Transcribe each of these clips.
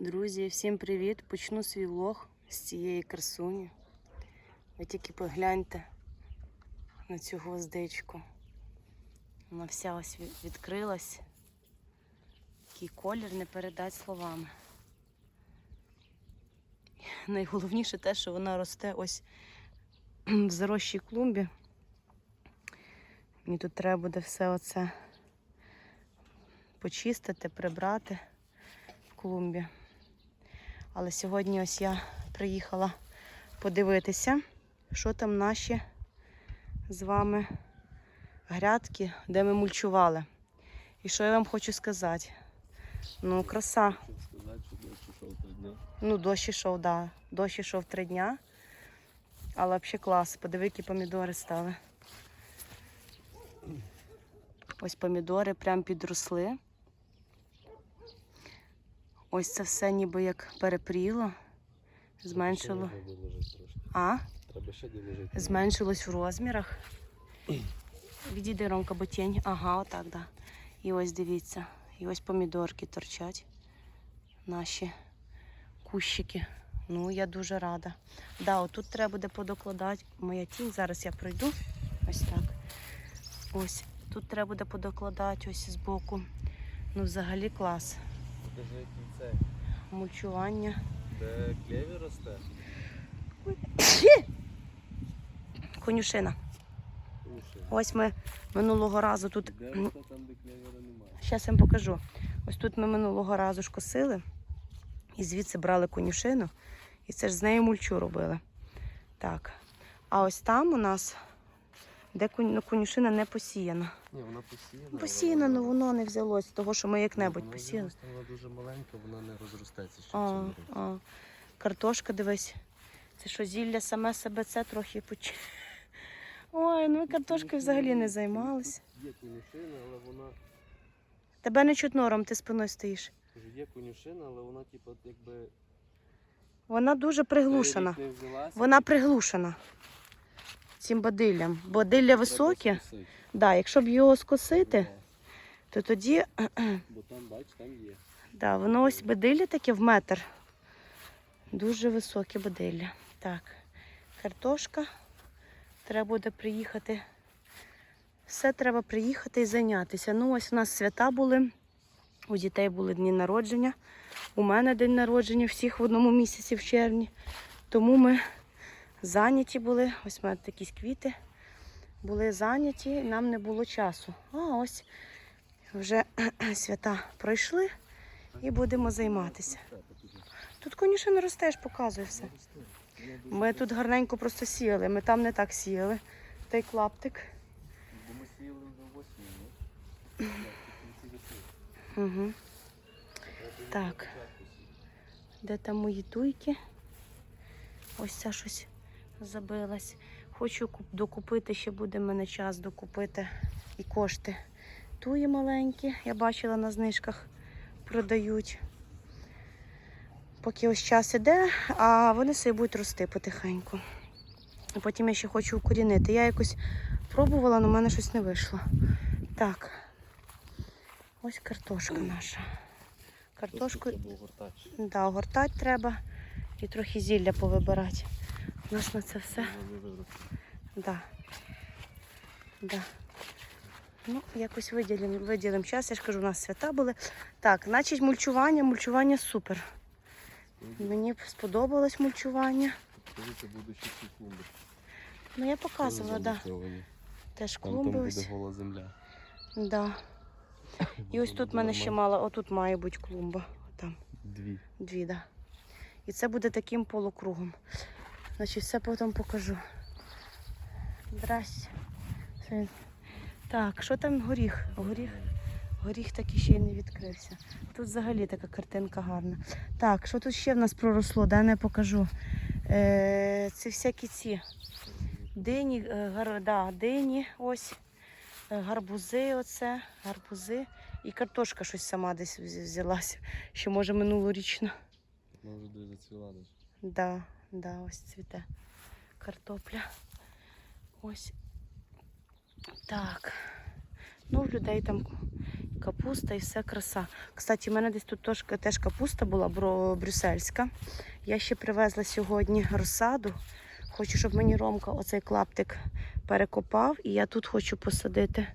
Друзі, всім привіт! Почну свій влог з цієї красуні. Ви тільки погляньте на цю гвоздичку. Вона вся ось відкрилась. Такий колір не передать словами. Найголовніше те, що вона росте ось в зарощій клумбі. Мені тут треба буде все оце почистити, прибрати в клумбі. Але сьогодні ось я приїхала подивитися, що там наші з вами грядки, де ми мульчували. І що я вам хочу сказати? Ну, краса. Ну, дощ ішов, так. Да. Дощ ішов три дня. Але взагалі клас. Подиви, які помідори стали. Ось помідори прям підросли. Ось це все ніби як перепріло. Зменшило. А? Треба ще доложити. Зменшилось в розмірах. Відійди Ромка, бо тінь. Ага, отак, да. І ось дивіться. І ось помідорки торчать. Наші кущики. Ну, я дуже рада. Да, отут треба буде подокладати. Моя тінь. Зараз я пройду. Ось так. Ось. Тут треба буде подокладати ось збоку. Ну, взагалі клас. Покажи, який це. Мульчування. Де клеві росте? Конюшина. Уші. Ось ми минулого разу тут Де росте там, де клевіра немає? Зараз я вам покажу. Ось тут ми минулого разу ж косили і звідси брали конюшину, і це ж з нею мульчу робили. Так. А ось там у нас, де ну, конюшина не посіяна. Ні, вона посіяна. Посіяна, але воно не взялось, того, що ми як-небудь посіяли. Вона дуже маленька, вона не розростеться ще в А, цьому році. а. Картошка, дивись. Це що зілля саме себе це трохи поч... Ой, ну ми картошкою взагалі не займалися. Є конюшина, але вона. Тебе не чутно, Ром, ти спиною стоїш. Кажу, є конюшина, але вона, типу, якби. Вона дуже приглушена. цей рік не взялася, Вона приглушена цим бадиллям. Бадилля треба високе. Да, якщо б його скосити, то тоді Бо там, бач, там є. да, воно ось бадилля таке в метр. Дуже високе бадилля. Так, картошка. Треба буде приїхати. Все треба приїхати і зайнятися. Ну, ось у нас свята були. У дітей були дні народження. У мене день народження всіх в одному місяці в червні. Тому ми зайняті були. Ось у мене такі квіти. Були зайняті, нам не було часу. А ось вже свята пройшли і будемо займатися. Тут, звісно, не росте, я все. Ми тут гарненько просто сіяли, ми там не так сіяли. Той клаптик. Бо ми сіяли вже осінь. Так. Де там мої туйки? Ось ця щось забилась. Хочу докупити, ще буде в мене час докупити і кошти. Туї маленькі, я бачила на знижках продають. Поки ось час іде, а вони собі будуть рости потихеньку. Потім я ще хочу укорінити. Я якось пробувала, але в мене щось не вийшло. Так. Ось картошка наша. Картошку. Да, огортати треба і трохи зілля повибирати. У на це все. Вона. Да. Да. Ну, якось виділимо, виділимо час. Я ж кажу, у нас свята були. Так, значить мульчування, мульчування супер. Мені сподобалось мульчування. Скажіть, будуть ще ці клумби. Ну, я показувала, так. Да. Теж Там, там клумби буде гола земля. Да. І ось тут в мене ще мало, отут має бути клумба. Там. Дві. Дві, да. І це буде таким полукругом. Значить, все потім покажу. Здрасте. Так, що там горіх? Горіх, горіх так і ще й не відкрився. Тут взагалі така картинка гарна. Так, що тут ще в нас проросло? Дай не покажу. Е, це всякі ці дині, е, гар, да, дині, ось, е, гарбузи, оце, гарбузи. І картошка щось сама десь взялася, ще може минулорічна. Вже дуже зацвіла десь. Да, да, ось цвіте картопля. Ось. Так. Ну, в людей там Капуста і все краса. Кстати, в мене десь тут теж, капуста була брюссельська. Я ще привезла сьогодні розсаду. Хочу, щоб мені Ромка оцей клаптик перекопав. І я тут хочу посадити,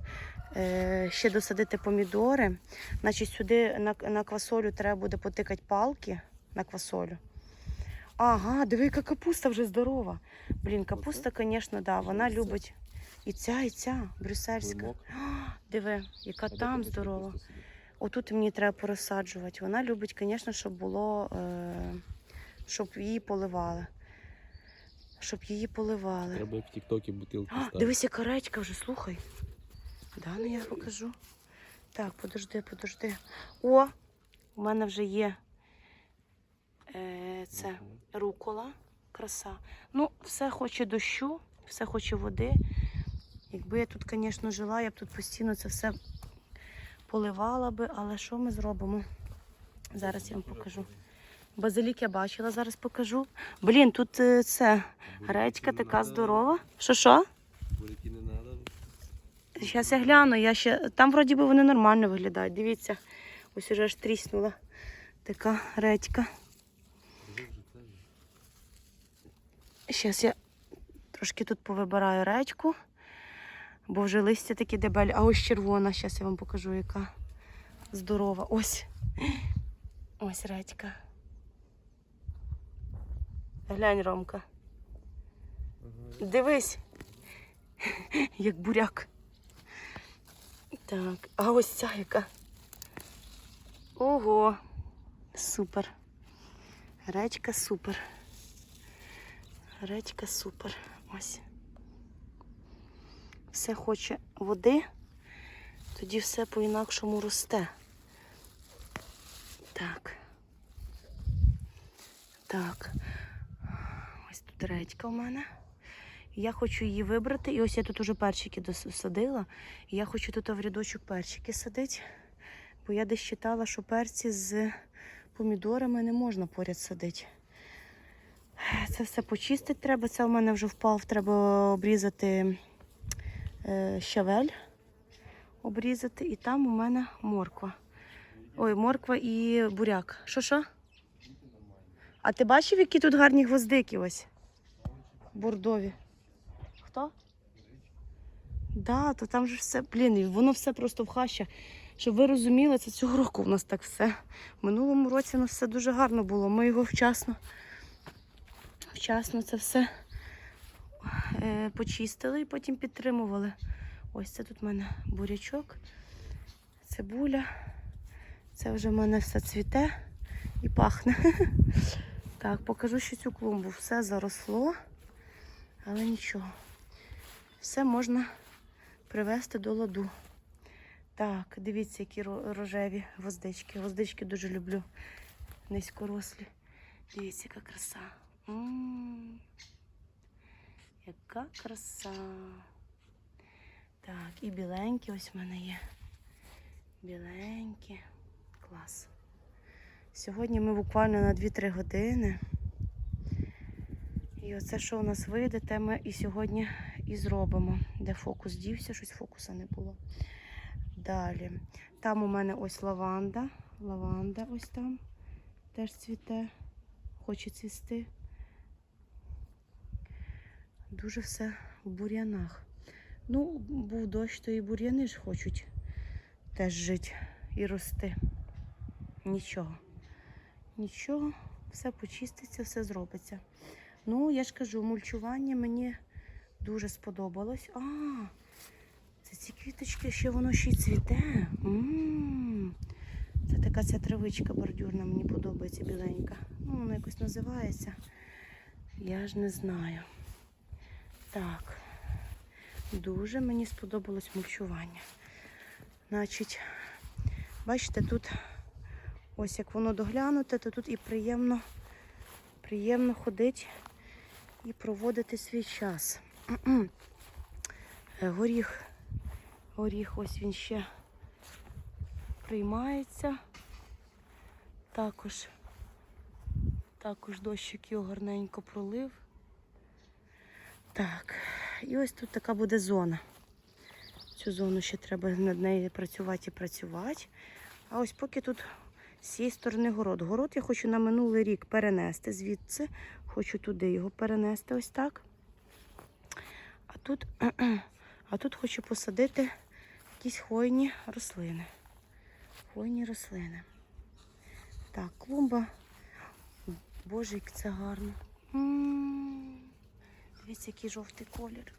е, ще досадити помідори. Значить, сюди на квасолю треба буде потикати палки на квасолю. Ага, диви, яка капуста вже здорова. Блін, капуста, звісно, да, вона любить. І ця, і ця, брюссельська. Диви, яка там здорова. Отут мені треба порозсаджувати. Вона любить, звісно, щоб було, е, щоб її поливали. Щоб її поливали. Треба в Тіктокі бутилки ставити. дивись, яка редька вже, слухай. Да, ну я покажу. Так, подожди, подожди. О, у мене вже є це рукола. Краса. Ну, все хоче дощу, все хоче води. Якби я тут, звісно, жила, я б тут постійно це все поливала би, але що ми зробимо? Зараз я вам покажу. Базилік я бачила, зараз покажу. Блін, тут е, це редька така здорова. Що що? Буряки не треба. Зараз я гляну, я ще. Там вроді би вони нормально виглядають. Дивіться, ось уже аж тріснула така редька. Зараз я трошки тут повибираю редьку, бо вже листя такі дебелі. А ось червона, зараз я вам покажу, яка здорова. Ось. Ось редька. Глянь, Ромка. Дивись, як буряк. Так, а ось ця яка. Ого, супер. Речка супер. Речка супер. Ось. Все хоче води, тоді все по-інакшому росте. Так. Так. Ось тут редька у мене. Я хочу її вибрати. І ось я тут уже перчики досадила. Я хочу тут в рядочок перчики садити. Бо я десь читала, що перці з помідорами не можна поряд садити. Це все почистити треба. Це в мене вже впав. Треба обрізати е, щавель. Обрізати. І там у мене морква. Ой, морква і буряк. Що що? А ти бачив, які тут гарні гвоздики ось? Бордові. Хто? Да, то там же все, блін, воно все просто в хаща. Щоб ви розуміли, це цього року в нас так все. В минулому році у нас все дуже гарно було. Ми його вчасно, вчасно це все е, почистили і потім підтримували. Ось це тут в мене бурячок, цибуля. Це вже в мене все цвіте і пахне. Так, покажу ще цю клумбу. Все заросло, але нічого. Все можна привести до ладу. Так, дивіться, які рожеві гвоздички. Гвоздички дуже люблю. Низькорослі. Дивіться, яка краса. М, Яка краса. Так, і біленькі ось в мене є. Біленькі. Клас. Сьогодні ми буквально на 2-3 години. І оце, що у нас вийде, те ми і сьогодні і зробимо. Де фокус дівся, щось фокуса не було. Далі. Там у мене ось лаванда. Лаванда ось там теж цвіте, хоче цвісти. Дуже все в бур'янах. Ну, був дощ, то і бур'яни ж хочуть теж жити і рости. Нічого. Нічого, все почиститься, все зробиться. Ну, я ж кажу, мульчування мені дуже сподобалось. А, це ці квіточки, ще воно ще й цвіте. М, Це така ця травичка бордюрна, мені подобається біленька. Ну, вона якось називається. Я ж не знаю. Так. Дуже мені сподобалось мульчування. Значить, бачите, тут ось як воно доглянуте, то тут і приємно, приємно ходити і проводити свій час. Е, Горіх, горіх, ось він ще приймається. Також, також дощик його гарненько пролив. Так, і ось тут така буде зона. Цю зону ще треба над нею працювати і працювати. А ось поки тут з цієї сторони город. Город я хочу на минулий рік перенести звідси. Хочу туди його перенести ось так. А тут, а тут хочу посадити якісь хвойні рослини. Хвойні рослини. Так, клумба. Боже, як це гарно. М, Дивіться, який жовтий колір.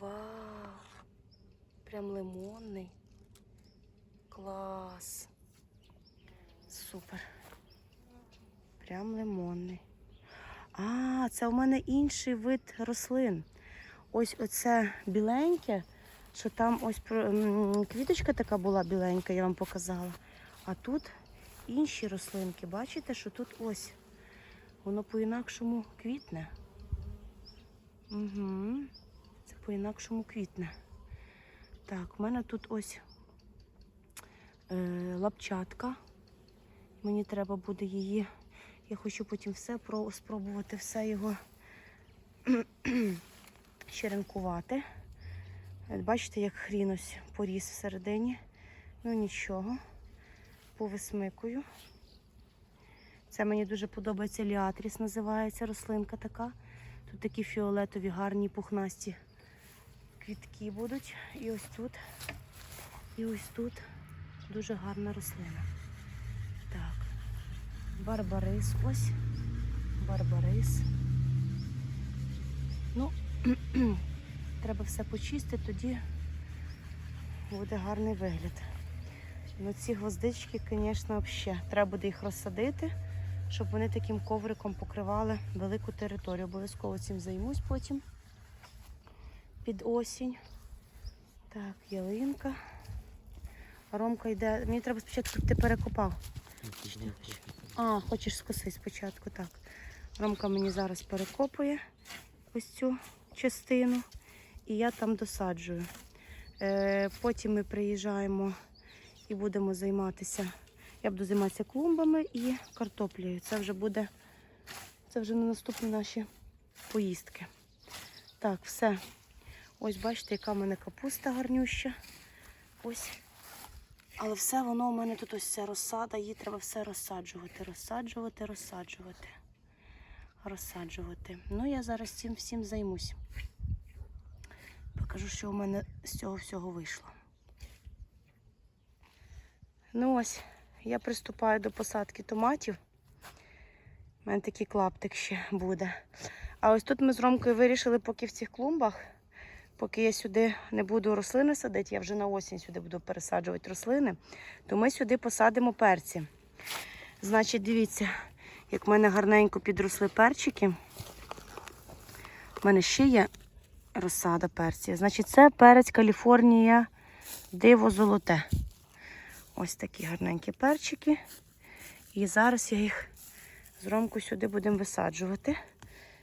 Вау! Прям лимонний. Клас. Супер. Прям лимонний. А, це у мене інший вид рослин. Ось оце біленьке, що там ось квіточка така була біленька, я вам показала. А тут інші рослинки. Бачите, що тут ось воно по-інакшому квітне. Угу. Це по-інакшому квітне. Так, у мене тут ось е, лапчатка. Мені треба буде її. Я хочу потім все про, спробувати все його черенкувати. Бачите, як хрін ось поріс всередині. Ну нічого. Повисмикую. Це мені дуже подобається ліатріс, називається рослинка така. Тут такі фіолетові, гарні пухнасті квітки будуть. І ось тут, і ось тут дуже гарна рослина. Так, барбарис ось. Барбарис. Ну, треба все почистити, тоді буде гарний вигляд. Ну, ці гвоздички, звісно. Треба буде їх розсадити, щоб вони таким ковриком покривали велику територію. Обов'язково цим займусь потім під осінь. Так, ялинка. Ромка йде. Мені треба спочатку, ти перекопав. А, хочеш скоси спочатку, так. Ромка мені зараз перекопує ось цю частину, і я там досаджую. Е, потім ми приїжджаємо і будемо займатися. Я буду займатися клумбами і картоплею. Це вже буде, це вже на наступні наші поїздки. Так, все. Ось бачите, яка в мене капуста гарнюща. Ось. Але все воно у мене тут ось ця розсада, її треба все розсаджувати, розсаджувати, розсаджувати. Розсаджувати. Ну, я зараз цим всім займусь. Покажу, що у мене з цього всього вийшло. Ну ось, я приступаю до посадки томатів. У мене такий клаптик ще буде. А ось тут ми з Ромкою вирішили, поки в цих клумбах, поки я сюди не буду рослини садити, я вже на осінь сюди буду пересаджувати рослини, то ми сюди посадимо перці. Значить, дивіться, як в мене гарненько підросли перчики. У мене ще є розсада перців. Значить, це перець Каліфорнія диво золоте. Ось такі гарненькі перчики. І зараз я їх з Ромкою сюди будемо висаджувати.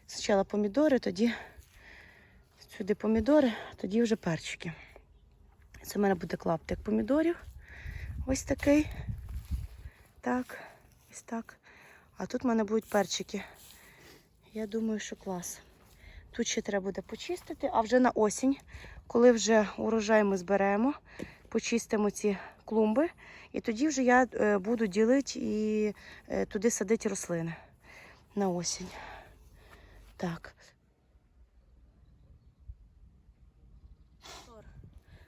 Спочатку помідори, тоді сюди помідори, тоді вже перчики. Це в мене буде клаптик помідорів. Ось такий. Так, ось так. А тут в мене будуть перчики. Я думаю, що клас. Тут ще треба буде почистити, а вже на осінь, коли вже урожай ми зберемо, почистимо ці клумби, і тоді вже я е, буду ділити і е, туди садити рослини на осінь. Так.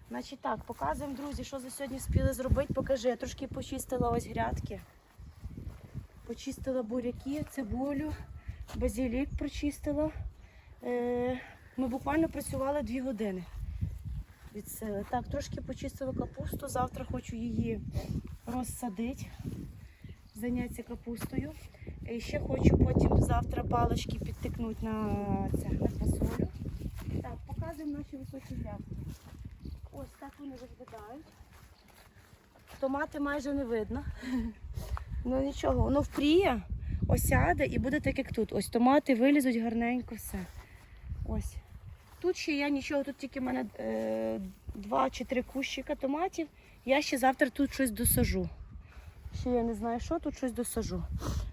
Значить так, показуємо, друзі, що за сьогодні спіли зробити. Покажи, я трошки почистила ось грядки. Почистила буряки, цибулю, базилік прочистила. Е, ми буквально працювали дві години від сили. Так, трошки почистила капусту. Завтра хочу її розсадити, зайнятися капустою. І ще хочу потім завтра палички підтикнути на, це, на фасолю. Так, показуємо наші високі грядки. Ось так вони виглядають. Томати майже не видно. Ну нічого, воно впріє, осяде і буде так, як тут. Ось томати вилізуть гарненько все. Ось. Тут ще я нічого, тут тільки в мене е, два чи три кущика томатів. Я ще завтра тут щось досажу. Ще я не знаю, що тут щось досажу.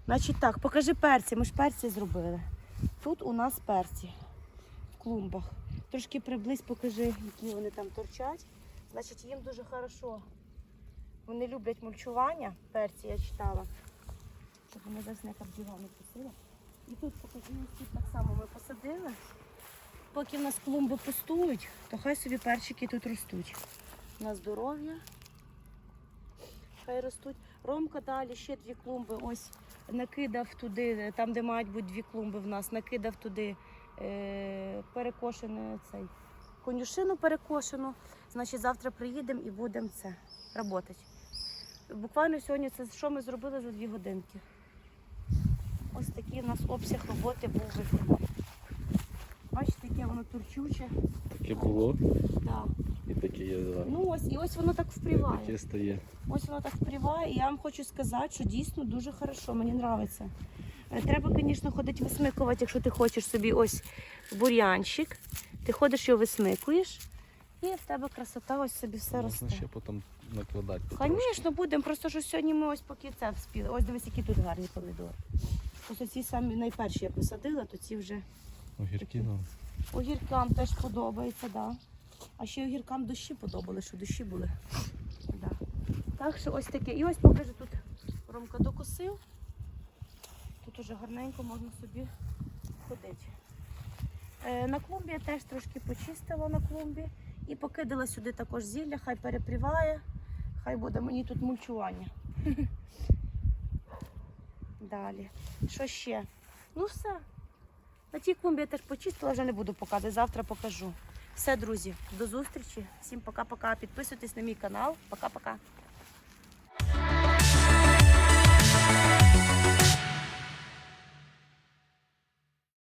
Значить так, покажи перці. Ми ж перці зробили. Тут у нас перці в клумбах. Трошки приблизь покажи, які вони там торчать. Значить, їм дуже хорошо. Вони люблять мульчування, перці я читала. Щоб вони десь не кардіва не просили. І тут покажу, тут так само ми посадили. Поки в нас клумби пустують, то хай собі перчики тут ростуть. На здоров'я. Хай ростуть. Ромка далі ще дві клумби. Ось накидав туди, там, де мають бути дві клумби в нас, накидав туди е, перекошений цей конюшину перекошену. Значить, завтра приїдемо і будемо це працювати. Буквально сьогодні це що ми зробили за дві годинки. Ось такий у нас обсяг роботи був виконаний. Бачите, яке воно турчуче. Таке було Да. і таке є зараз. Ну ось, і ось воно так впріває. Таке стає. Ось воно так впріває, і я вам хочу сказати, що дійсно дуже хорошо, мені подобається. Треба, звісно, ходити висмикувати, якщо ти хочеш собі ось бур'янчик. Ти ходиш його висмикуєш, і в тебе красота ось собі все росте. Ще потім накладати. Звісно, будемо. Просто що сьогодні ми ось поки це вспіли. Ось дивись, які тут гарні помідори. Ось ці самі найперші я посадила, то ці вже Огірки нам. огіркам теж подобається, да. А ще огіркам дощі подобали, що дощі були. Да. Так що ось таке. І ось покажу тут Ромка докосив. Тут уже гарненько можна собі ходити. Е, на клумбі я теж трошки почистила на клумбі і покидала сюди також зілля, хай перепріває, хай буде мені тут мульчування. Далі. Що ще? Ну все. На тій клумбі я теж почистила, вже не буду показувати. Завтра покажу. Все, друзі, до зустрічі. Всім пока-пока. Підписуйтесь на мій канал. Пока-пока.